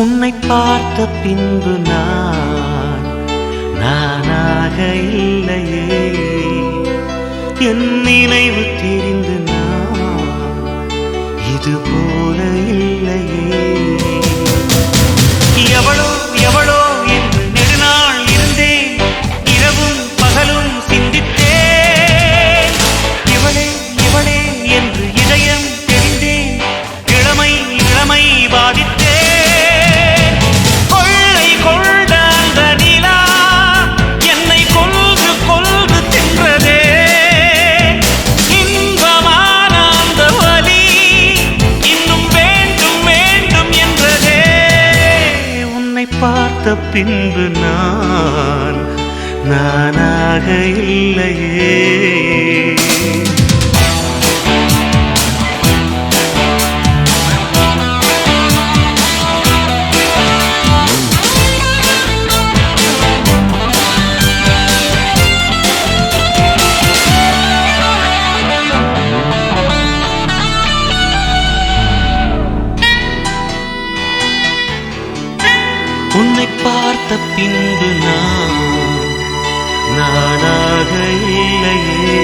உன்னை பார்த்த பின்பு நான் நானாக இல்லையே. என் நினைவு தெரியும் பார்த்த பின்பு நான் நானாக இல்லையே. உன்னை பார்த்த பின்பு நான் நானாக இல்லையே.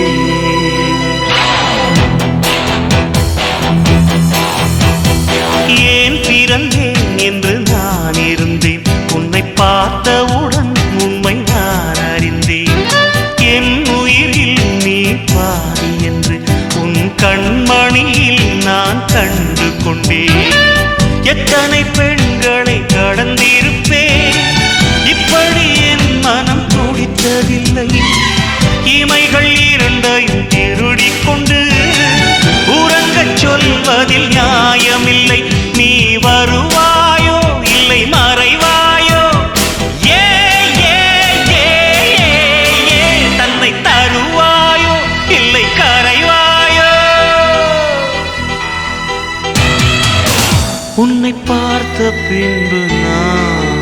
பின்பு நான்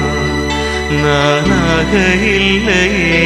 நானாக இல்லையே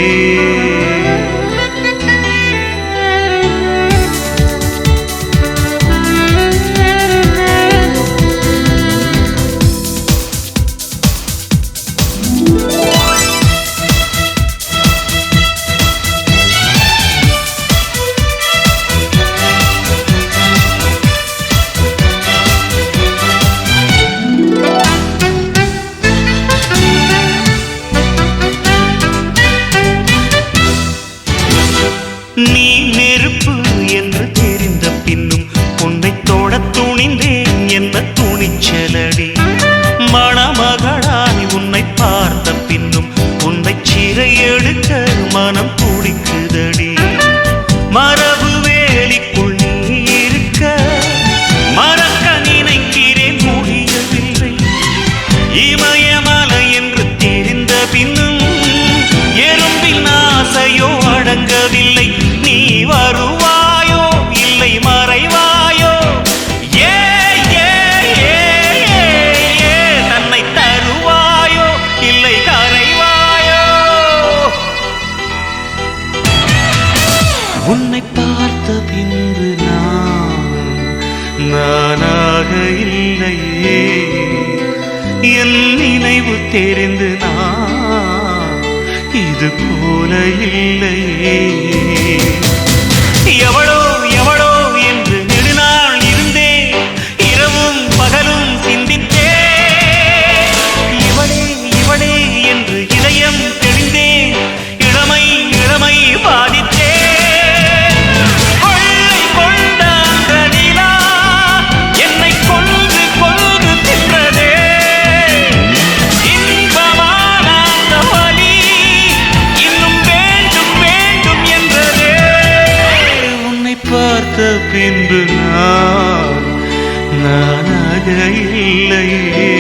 மனம் இல்லையே. என் நினைவு தெரிந்து நான் இது போல இல்லையே. எவ்வளோ நான் நானாக இல்லையே